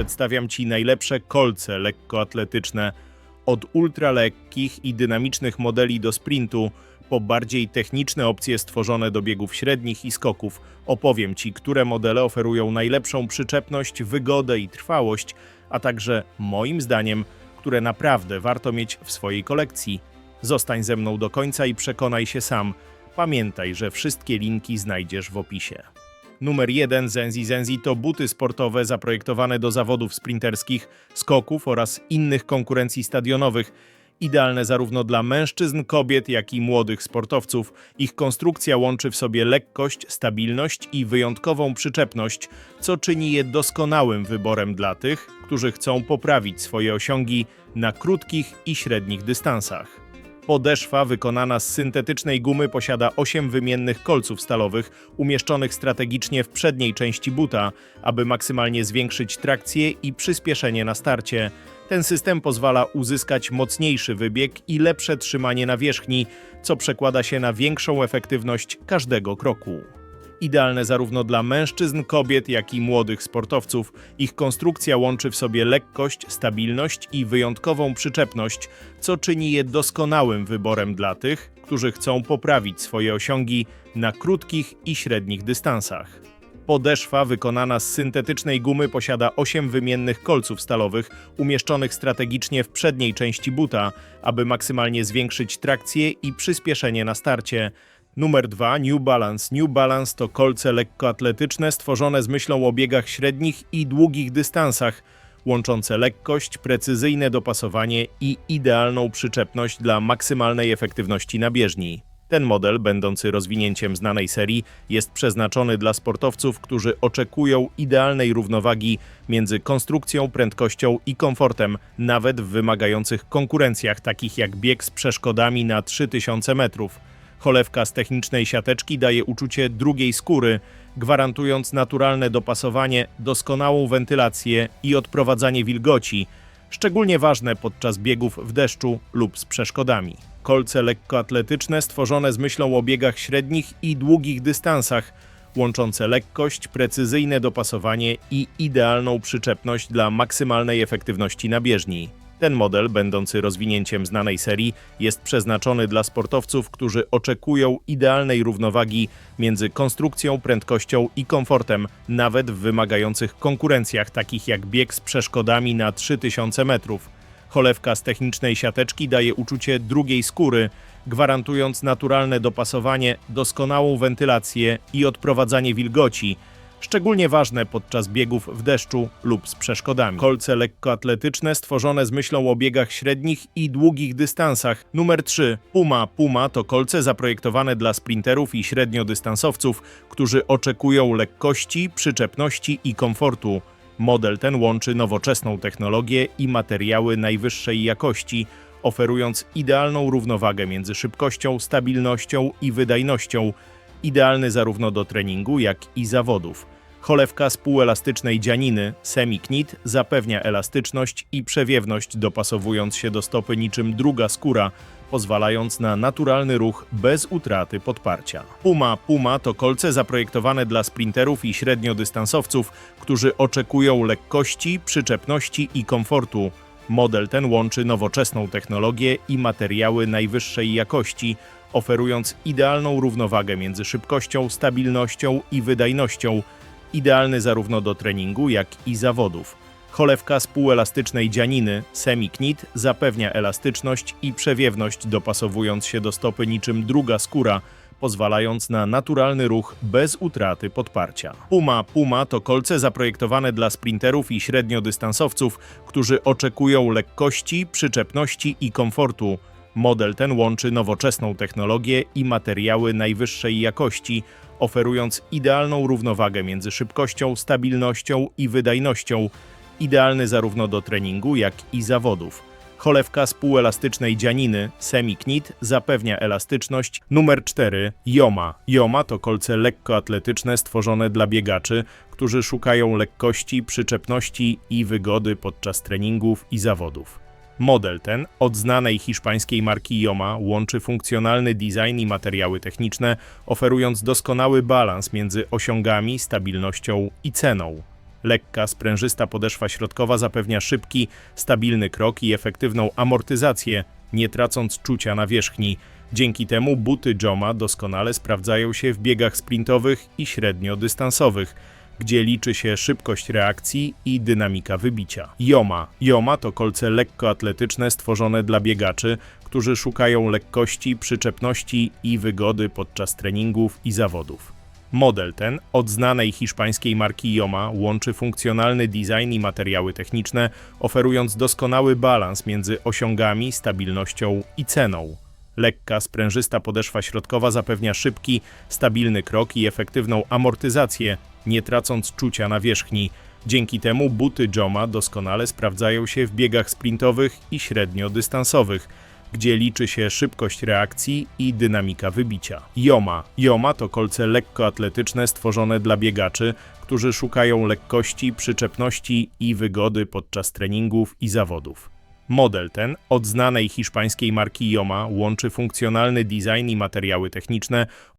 przedstawiam Ci najlepsze kolce lekkoatletyczne od ultralekkich i dynamicznych modeli do sprintu po bardziej techniczne opcje stworzone do biegów średnich i skoków. Opowiem Ci, które modele oferują najlepszą przyczepność, wygodę i trwałość, a także, moim zdaniem, które naprawdę warto mieć w swojej kolekcji. Zostań ze mną do końca i przekonaj się sam. Pamiętaj, że wszystkie linki znajdziesz w opisie. Numer 1 Zenzi Zenzi to buty sportowe zaprojektowane do zawodów sprinterskich, skoków oraz innych konkurencji stadionowych. Idealne zarówno dla mężczyzn, kobiet, jak i młodych sportowców. Ich konstrukcja łączy w sobie lekkość, stabilność i wyjątkową przyczepność, co czyni je doskonałym wyborem dla tych, którzy chcą poprawić swoje osiągi na krótkich i średnich dystansach. Podeszwa wykonana z syntetycznej gumy posiada 8 wymiennych kolców stalowych umieszczonych strategicznie w przedniej części buta, aby maksymalnie zwiększyć trakcję i przyspieszenie na starcie. Ten system pozwala uzyskać mocniejszy wybieg i lepsze trzymanie nawierzchni, co przekłada się na większą efektywność każdego kroku idealne zarówno dla mężczyzn, kobiet, jak i młodych sportowców. Ich konstrukcja łączy w sobie lekkość, stabilność i wyjątkową przyczepność, co czyni je doskonałym wyborem dla tych, którzy chcą poprawić swoje osiągi na krótkich i średnich dystansach. Podeszwa wykonana z syntetycznej gumy posiada 8 wymiennych kolców stalowych umieszczonych strategicznie w przedniej części buta, aby maksymalnie zwiększyć trakcję i przyspieszenie na starcie. Numer 2 New Balance. New Balance to kolce lekkoatletyczne stworzone z myślą o biegach średnich i długich dystansach, łączące lekkość, precyzyjne dopasowanie i idealną przyczepność dla maksymalnej efektywności na bieżni. Ten model, będący rozwinięciem znanej serii, jest przeznaczony dla sportowców, którzy oczekują idealnej równowagi między konstrukcją, prędkością i komfortem, nawet w wymagających konkurencjach takich jak bieg z przeszkodami na 3000 metrów. Cholewka z technicznej siateczki daje uczucie drugiej skóry, gwarantując naturalne dopasowanie, doskonałą wentylację i odprowadzanie wilgoci, szczególnie ważne podczas biegów w deszczu lub z przeszkodami. Kolce lekkoatletyczne stworzone z myślą o biegach średnich i długich dystansach, łączące lekkość, precyzyjne dopasowanie i idealną przyczepność dla maksymalnej efektywności na bieżni. Ten model, będący rozwinięciem znanej serii, jest przeznaczony dla sportowców, którzy oczekują idealnej równowagi między konstrukcją, prędkością i komfortem, nawet w wymagających konkurencjach takich jak bieg z przeszkodami na 3000 metrów. Cholewka z technicznej siateczki daje uczucie drugiej skóry, gwarantując naturalne dopasowanie, doskonałą wentylację i odprowadzanie wilgoci, szczególnie ważne podczas biegów w deszczu lub z przeszkodami. Kolce lekkoatletyczne stworzone z myślą o biegach średnich i długich dystansach. Numer 3. Puma. Puma to kolce zaprojektowane dla sprinterów i średniodystansowców, którzy oczekują lekkości, przyczepności i komfortu. Model ten łączy nowoczesną technologię i materiały najwyższej jakości, oferując idealną równowagę między szybkością, stabilnością i wydajnością, idealny zarówno do treningu, jak i zawodów. Cholewka z półelastycznej dzianiny, semi-knit, zapewnia elastyczność i przewiewność, dopasowując się do stopy niczym druga skóra, pozwalając na naturalny ruch bez utraty podparcia. Puma Puma to kolce zaprojektowane dla sprinterów i średniodystansowców, którzy oczekują lekkości, przyczepności i komfortu. Model ten łączy nowoczesną technologię i materiały najwyższej jakości, oferując idealną równowagę między szybkością, stabilnością i wydajnością, idealny zarówno do treningu, jak i zawodów. Cholewka z półelastycznej dzianiny, semi-knit, zapewnia elastyczność i przewiewność, dopasowując się do stopy niczym druga skóra, pozwalając na naturalny ruch bez utraty podparcia. Puma Puma to kolce zaprojektowane dla sprinterów i średniodystansowców, którzy oczekują lekkości, przyczepności i komfortu. Model ten łączy nowoczesną technologię i materiały najwyższej jakości, oferując idealną równowagę między szybkością, stabilnością i wydajnością, idealny zarówno do treningu, jak i zawodów. Cholewka z półelastycznej dzianiny, semi-knit, zapewnia elastyczność. Numer 4. Joma. Joma to kolce lekkoatletyczne stworzone dla biegaczy, którzy szukają lekkości, przyczepności i wygody podczas treningów i zawodów. Model ten od znanej hiszpańskiej marki Yoma łączy funkcjonalny design i materiały techniczne, oferując doskonały balans między osiągami, stabilnością i ceną. Lekka, sprężysta podeszwa środkowa zapewnia szybki, stabilny krok i efektywną amortyzację, nie tracąc czucia na wierzchni. Dzięki temu buty Joma doskonale sprawdzają się w biegach sprintowych i średniodystansowych, gdzie liczy się szybkość reakcji i dynamika wybicia. Joma. Joma to kolce lekkoatletyczne stworzone dla biegaczy, którzy szukają lekkości, przyczepności i wygody podczas treningów i zawodów. Model ten od znanej hiszpańskiej marki Joma łączy funkcjonalny design i materiały techniczne, oferując doskonały balans między osiągami, stabilnością i ceną. Lekka, sprężysta podeszwa środkowa zapewnia szybki, stabilny krok i efektywną amortyzację, nie tracąc czucia na wierzchni. Dzięki temu buty Joma doskonale sprawdzają się w biegach sprintowych i średniodystansowych, gdzie liczy się szybkość reakcji i dynamika wybicia. Joma. Joma to kolce lekkoatletyczne stworzone dla biegaczy, którzy szukają lekkości, przyczepności i wygody podczas treningów i zawodów. Model ten od znanej hiszpańskiej marki Joma łączy funkcjonalny design i materiały techniczne,